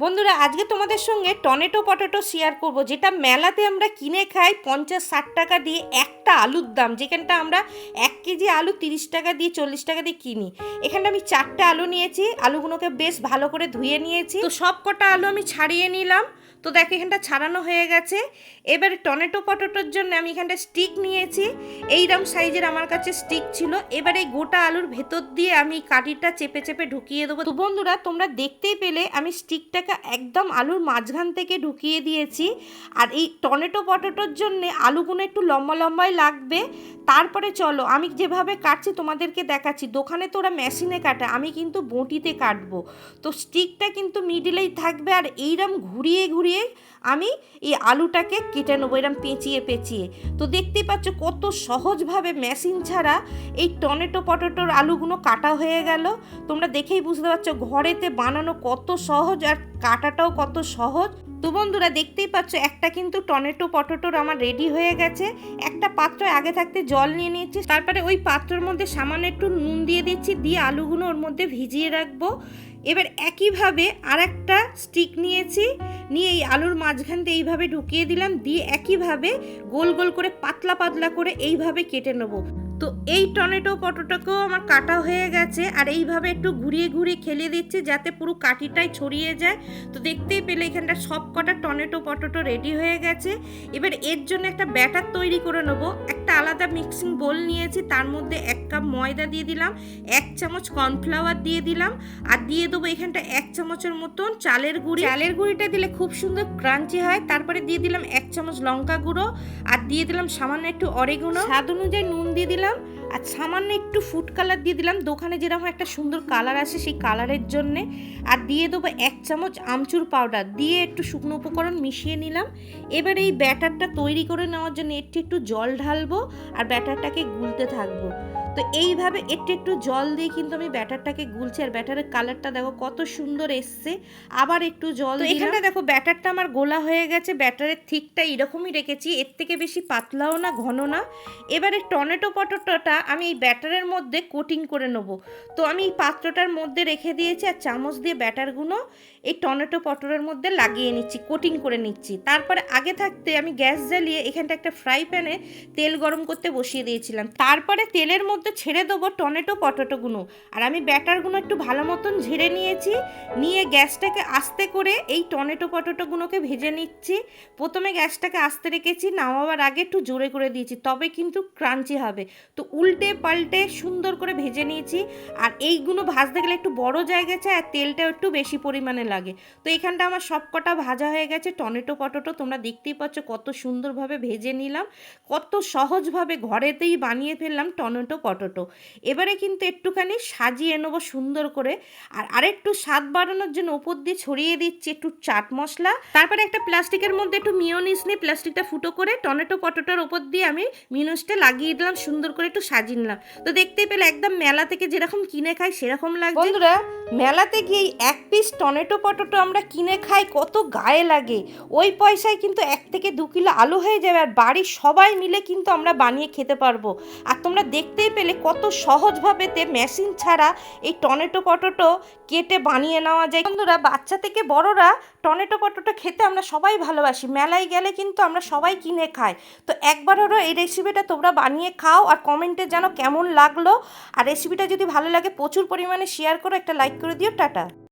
বন্ধুরা, আজকে তোমাদের সঙ্গে টমেটো পটেটো শেয়ার করব। যেটা মেলাতে আমরা কিনে খাই পঞ্চাশ ষাট টাকা দিয়ে একটা আলুর দাম, যেখানটা আমরা এক কেজি আলু তিরিশ টাকা দিয়ে চল্লিশ টাকা দিয়ে কিনি। এখানটা আমি চারটে আলু নিয়েছি, আলুগুলোকে বেশ ভালো করে ধুয়ে নিয়েছি। তো সব কটা আলু আমি ছাড়িয়ে নিলাম। তো দেখো এখানটা ছাড়ানো হয়ে গেছে। এবারে টমেটো পটেটোর জন্য আমি এখানটা স্টিক নিয়েছি। এইরকম সাইজের আমার কাছে স্টিক ছিল। এবারে এই গোটা আলুর ভেতর দিয়ে আমি কাঠিটা চেপে চেপে ঢুকিয়ে দেবো। তো বন্ধুরা, তোমরা দেখতেই পেলে আমি স্টিকটাকে একদম আলুর মাঝখান থেকে ঢুকিয়ে দিয়েছি। আর এই টমেটো পটেটোর জন্য আলুগুলো একটু লম্বা লম্বাই লাগবে। তারপরে চলো, আমি যেভাবে কাটছি তোমাদেরকে দেখাচ্ছি। দোকানে তো ওরা মেশিনে কাটে, আমি কিন্তু বঁটিতে কাটবো। তো স্টিকটা কিন্তু মিডিলেই থাকবে আর এইরম ঘুরিয়ে ঘুরিয়ে আমি এই আলুটাকে কেটে নেব, এরম পেঁচিয়ে পেঁচিয়ে। তো দেখতেই পাচ্ছ কত সহজভাবে মেশিন ছাড়া এই টমেটো পটেটোর আলুগুলো কাটা হয়ে গেল। তোমরা দেখেই বুঝতে পারছ ঘরেতে বানানো কত সহজ আর কাটাটাও কত সহজ। তো বন্ধুরা দেখতেই পাচ্ছ, একটা কিন্তু টমেটো পটেটোর আমার রেডি হয়ে গেছে। একটা পাত্র আগে থাকতে জল নিয়ে নিয়েছি, তারপরে ওই পাত্রর মধ্যে সামান্য একটু নুন দিয়ে দিচ্ছি, দিয়ে আলুগুলো ওর মধ্যে ভিজিয়ে রাখব। এবার একইভাবে আর একটা স্টিক নিয়েছি, নিয়ে এই আলুর মাঝখান দিয়ে এইভাবে ঢুকিয়ে দিলাম, দিয়ে একইভাবে গোল গোল করে পাতলা পাতলা করে এইভাবে কেটে নেব। তো এই টমেটো পটোটাকেও আমার কাটা হয়ে গেছে আর এইভাবে একটু ঘুরিয়ে ঘুরিয়ে খেলে দিচ্ছে যাতে পুরো কাঠিটাই ছড়িয়ে যায়। তো দেখতেই পেলে এখানটা সব কটা টমেটো পটোটো রেডি হয়ে গেছে। এবার এর জন্য একটা ব্যাটার তৈরি করে নেব। একটা মিক্সিং বোল নিয়েছি তার মধ্যে এক কাপ ময়দা দিয়ে দিলাম এক চামচ কর্নফ্লাওয়ার দিয়ে দিলাম আর দিয়ে দেবো এখানটা এক চামচের মতন চালের গুঁড়ি। চালের গুঁড়িটা দিলে খুব সুন্দর ক্রাঞ্চি হয় তারপরে দিয়ে দিলাম এক চামচ লঙ্কা গুঁড়ো আর দিয়ে দিলাম সামান্য একটু অরেগুনো স্বাদ অনুযায়ী নুন দিয়ে দিলাম আর সামান্য একটু ফুড কালার দিয়ে দিলাম। দোকানে যেরকম একটা সুন্দর কালার আসে, সেই কালারের জন্যে। আর দিয়ে দেবো এক চামচ আমচুর পাউডার দিয়ে একটু শুকনো উপকরণ মিশিয়ে নিলাম। এবার এই ব্যাটারটা তৈরি করে নেওয়ার জন্য একটু একটু জল ঢালবো আর ব্যাটারটাকে গুলতে থাকব। তো এইভাবে একটু একটু জল দিয়ে কিন্তু আমি ব্যাটারটাকে গুলছি আর ব্যাটারের কালারটা দেখো কত সুন্দর এসছে। আবার একটু জল এখানে দেখো ব্যাটারটা আমার গোলা হয়ে গেছে ব্যাটারের থিকটা এরকমই রেখেছি এর থেকে বেশি পাতলাও না ঘন না। এবারে টমেটো পটোটা আমি এই ব্যাটারের মধ্যে কোটিং করে নেব। তো আমি এই পাত্রটার মধ্যে রেখে দিয়েছি আর চামচ দিয়ে ব্যাটারগুলো এই টমেটো পটোরের মধ্যে লাগিয়ে নিচ্ছি কোটিং করে নিচ্ছি। তারপরে আগে থাকতে আমি গ্যাস জ্বালিয়ে এখানটা একটা ফ্রাই প্যানে তেল গরম করতে বসিয়ে দিয়েছিলাম। তারপরে তেলের মধ্যে ছেড়ে দেবো টমেটো পটোটোগুলো আর আমি ব্যাটারগুলো একটু ভালো মতন ঝেড়ে নিয়েছি। নিয়ে গ্যাসটাকে আস্তে করে এই টমেটো পটোটোগুলোকে ভেজে নিচ্ছি। প্রথমে গ্যাসটাকে আস্তে রেখেছি, নামাবার আগে একটু জোরে করে দিয়েছি, তবে কিন্তু ক্রাঞ্চি হবে। তো উল্টে পাল্টে সুন্দর করে ভেজে নিয়েছি। আর এইগুলো ভাজতে গেলে একটু বড় জায়গা চাই, আর তেলটাও একটু বেশি পরিমাণে লাগে। তো এখানটা আমার সব কটা ভাজা হয়ে গেছে, টমেটো, পটোটো, তোমরা দেখতেই পাচ্ছ কত সুন্দরভাবে ভেজে নিলাম। কত সহজভাবে ঘরেতেই বানিয়ে ফেললাম টমেটো, পটোটো। এবারে কিন্তু একটুখানি সাজিয়ে নেব সুন্দর করে। আর আরেকটু স্বাদ বাড়ানোর জন্য উপর দিয়ে ছড়িয়ে দিচ্ছি একটু চাট মশলা। তারপরে একটা প্লাস্টিকের মধ্যে একটু মিওনিস নিয়ে প্লাস্টিকটা ফুটো করে টমেটো পটোটোর ওপর দিয়ে আমি মিনোসটা লাগিয়ে দিলাম, সুন্দর করে একটু সাজিয়ে নিলাম। তো দেখতেই পেলে একদম মেলা থেকে যেরকম কিনে খাই সেরকম লাগছে। বন্ধুরা, মেলাতে গিয়ে এক পিস টমেটো পটোটো আমরা কিনে খাই কত গায়ে লাগে। ওই পয়সায় কিন্তু এক থেকে দু কিলো আলু হয়ে যাবে আর বাড়ির সবাই মিলে কিন্তু আমরা বানিয়ে খেতে পারব। আর তোমরা দেখতেই পেলে কত সহজভাবেতে মেশিন ছাড়া এই টমেটো পটোটো কেটে বানিয়ে নেওয়া যায়। বন্ধুরা, বাচ্চা থেকে বড়রা টমেটো পটোটো খেতে আমরা সবাই ভালোবাসি। মেলায় গেলে কিন্তু আমরা সবাই কিনে খাই। তো একবার হলো এই রেসিপিটা তোমরা বানিয়ে খাও আর কমেন্টে যেন কেমন লাগল। আর রেসিপিটা যদি ভালো লাগে, প্রচুর পরিমাণে শেয়ার করো, একটা লাইক করে দিও, টাটা।